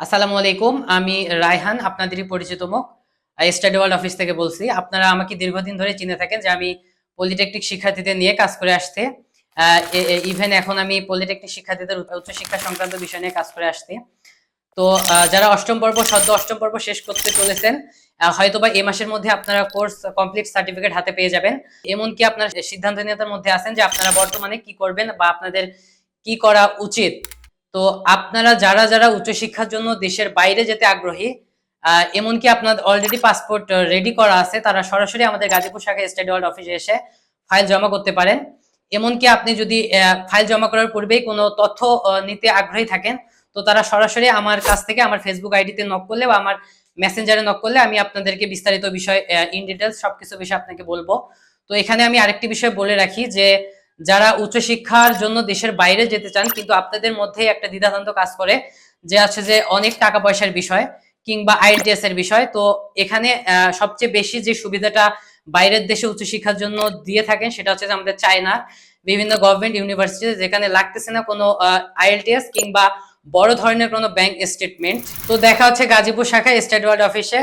আসসালামু আলাইকুম, আমি রায়হান, আপনাদেরই পরিচিত মুখ। স্টাডি ওয়ার্ল্ড অফিস থেকে বলছি, আপনারা আমাকে দীর্ঘদিন ধরে চিনে থাকেন যে আমি পলিটেকনিক শিক্ষার্থীদের নিয়ে কাজ করে আসতে ইভেন এখন আমি পলিটেকনিক শিক্ষার্থীদের উচ্চ- উচ্চশিক্ষা সংক্রান্ত বিষয় নিয়ে কাজ করে আসতে তো যারা অষ্টম পর্ব, সদ্য অষ্টম পর্ব শেষ করতে চলেছেন হয়তোবা এ মাসের মধ্যে আপনারা কোর্স, কমপ্লিট সার্টিফিকেট হাতে পেয়ে যাবেন। এমনকি আপনার সিদ্ধান্ত নেতার মধ্যে আছেন যে আপনারা বর্তমানে কি করবেন বা আপনাদের কি করা উচিত। তো আপনারা যারা যারা উচ্চশিক্ষার জন্য দেশের বাইরে যেতে আগ্রহী এমনকি আপনার অলরেডি পাসপোর্ট রেডি করা আছে, তারা সরাসরি আমাদের গাজীপুর শাখা স্টেট ওয়ার্ল্ড অফিসে এসে ফাইল জমা করতে পারেন। এমনকি আপনি যদি ফাইল জমা করার পূর্বেই কোনো তথ্য নিতে আগ্রহী থাকেন, তো তারা সরাসরি আমার কাছ থেকে আমার ফেসবুক আইডিতে নক করলে বা আমার মেসেঞ্জারে নক করলে আমি আপনাদেরকে বিস্তারিত বিষয় ইন ডিটেলস সবকিছু বিষয়ে আপনাকে বলব। তো এখানে আমি আরেকটি বিষয় বলে রাখি যে যারা উচ্চশিক্ষার জন্য দেশের বাইরে যেতে চান, কিন্তু আপনাদের মধ্যে একটা দ্বিধাদ্বন্দ্ব কাজ করে যে আছে যে অনেক টাকা পয়সার বিষয় কিংবা আইএলটিএস এর বিষয়। তো এখানে সবচেয়ে বেশি যে সুবিধাটা বাইরের দেশে উচ্চশিক্ষার জন্য দিয়ে থাকেন সেটা হচ্ছে যে আমাদের চায়না বিভিন্ন গভর্নমেন্ট ইউনিভার্সিটি যেখানে লাগতেছে না কোনো আইএলটিএস কিংবা বড় ধরনের কোনো ব্যাংক স্টেটমেন্ট তো দেখা হচ্ছে গাজীপুর শাখায় স্টেট ওয়ার্ড অফিসে